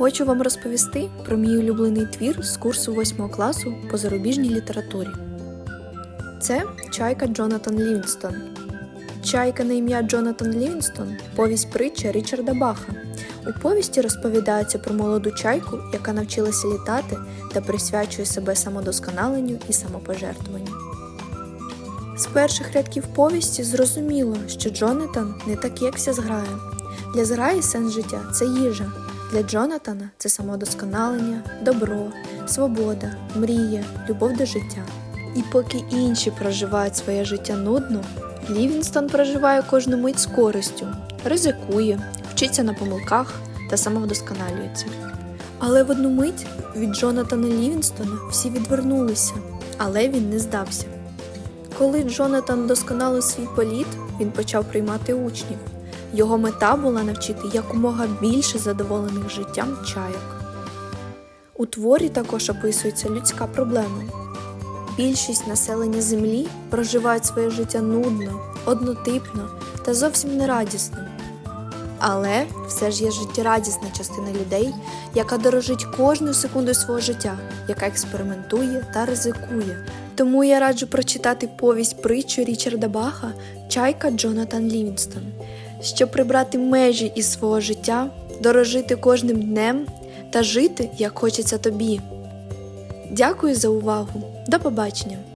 Хочу вам розповісти про мій улюблений твір з курсу 8 класу по зарубіжній літературі. Це чайка Джонатан Лівінстон. Чайка на ім'я Джонатан Лівінстон повість притча Річарда Баха. У повісті розповідається про молоду чайку, яка навчилася літати та присвячує себе самодосконаленню і самопожертвуванню. З перших рядків повісті зрозуміло, що Джонатан не так, як вся зграя. Для зграї сенс життя це їжа. Для Джонатана це самодосконалення, добро, свобода, мрія, любов до життя. І поки інші проживають своє життя нудно, Лівінстон проживає кожну мить з користю, ризикує, вчиться на помилках та самовдосконалюється. Але в одну мить від Джонатана Лівінстона всі відвернулися, але він не здався. Коли Джонатан досконалив свій політ, він почав приймати учнів. Його мета була навчити якомога більше задоволених життям чайок. У творі також описується людська проблема. Більшість населення Землі проживають своє життя нудно, однотипно та зовсім нерадісно. Але все ж є життєрадісна частина людей, яка дорожить кожну секунду свого життя, яка експериментує та ризикує. Тому я раджу прочитати повість притчу Річарда Баха Чайка Джонатан Лівінстон, щоб прибрати межі із свого життя, дорожити кожним днем та жити, як хочеться тобі. Дякую за увагу. До побачення!